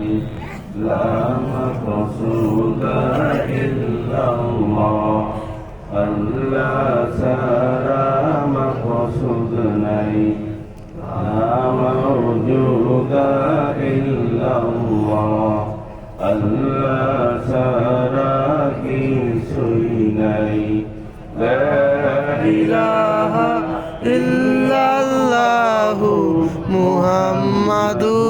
لا مقصود إلا الله ألا سارى مقصودنا لا موجود إلا الله ألا سارى كيسوي لا إله إلا الله محمد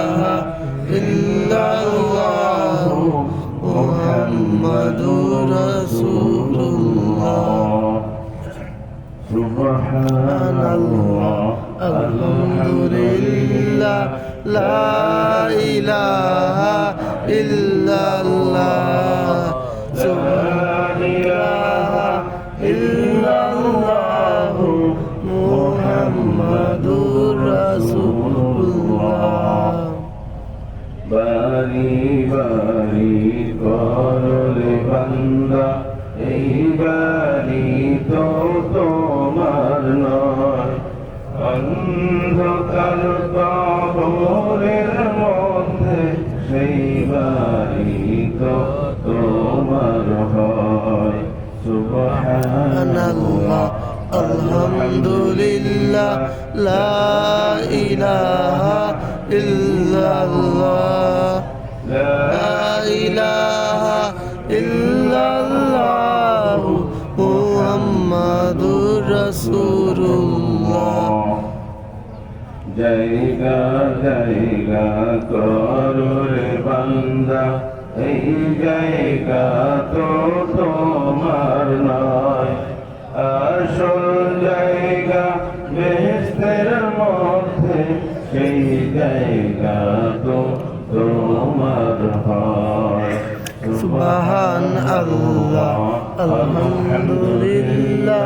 سبحان الله الحمد لله لا إله إلا الله لا إله إلا الله محمد رسول الله বাড়ি বাড়ি করলে বান্দা এই বাড়ি অন্ধকার কবরের মধ্যে সেই বাড়ি তো তোমার হয়। সুবহানাল্লাহ, আলহামদুলিল্লাহ, লা ইলাহা ইল্লাল্লাহ, লা ইলাহা ইল্লাল্লাহ মুহাম্মাদুর রাসূলুল্লাহ। জায়গা জায়গা করুর বান্দা। এই জায়গা তো তোমার নয়। আসল জায়গা বেহস্তের মধ্যে সেই জায়গা তো তোমার হয়। সুবহান আল্লাহ আলহামদুলিল্লাহ।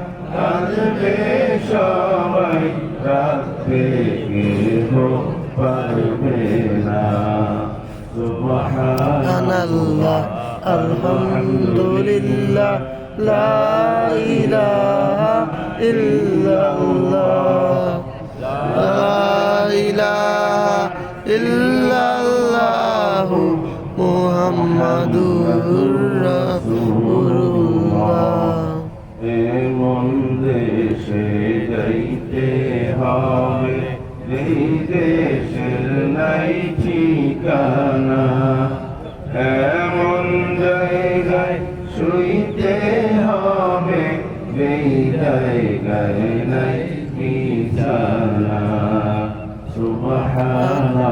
কাঁদবে সবাই রাখতে কেহ পারবে না সুবহানাল্লাহ আলহামদুলিল্লাহ লা ইলাহা দেশে যাইতে হয়। এই দেশের নাই ঠিকানা। এমন জায়গায় শুইতে হবে, যেই জায়গায় নাই বিছানা সুবহানাল্লাহ,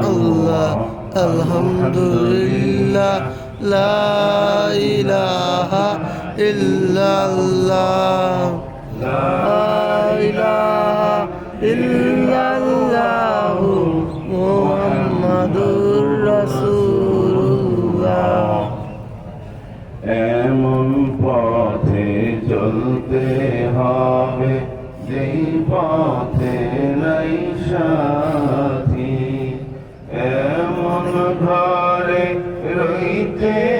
আলহামদুলিল্লাহ, লা ইলাহা ইল্লাল্লাহ। ইল্লাল্লাহু এমন পথে চলতে হবে যেই পথে নাই সাথী। এমন ঘরে রইতে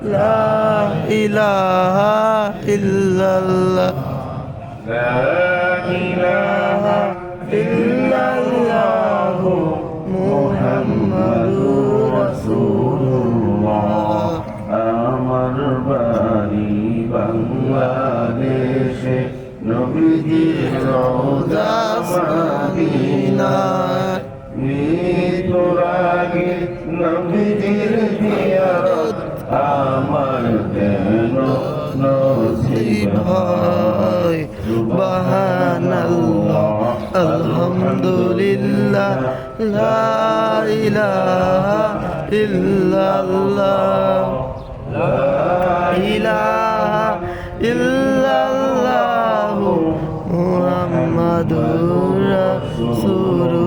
আলহামদুলিল্লাহ লা ইলাহা ইল্লাল্লাহ لا إله إلا الله محمد رسول الله আমার বাড়ি বাংলাদেশে নবীজির রওজা মদিনা সুবহানাল্লাহ, আলহামদুলিল্লাহ, লা ইলাহা ইল্লাল্লাহ, লা ইলাহা ইল্লাল্লাহ মুহাম্মাদুর রাসূলুল্লাহ।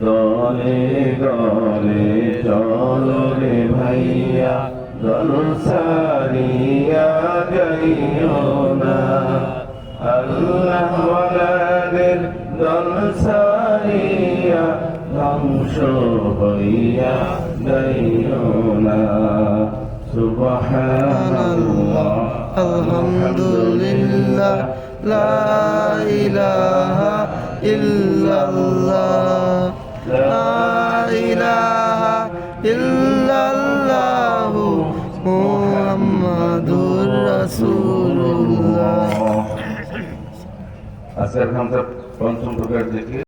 দলে দলে চলো রে ভাইয়া। দল সারিয়া যাইও না আল্লাহ ওয়ালাদের দল সারিয়া ধ্বংস হইয়া আলহামদুলিল্লাহ লা ইলাহা রাসূলুল্লাহ। আজকের আমরা পঞ্চম প্রকার দেখি।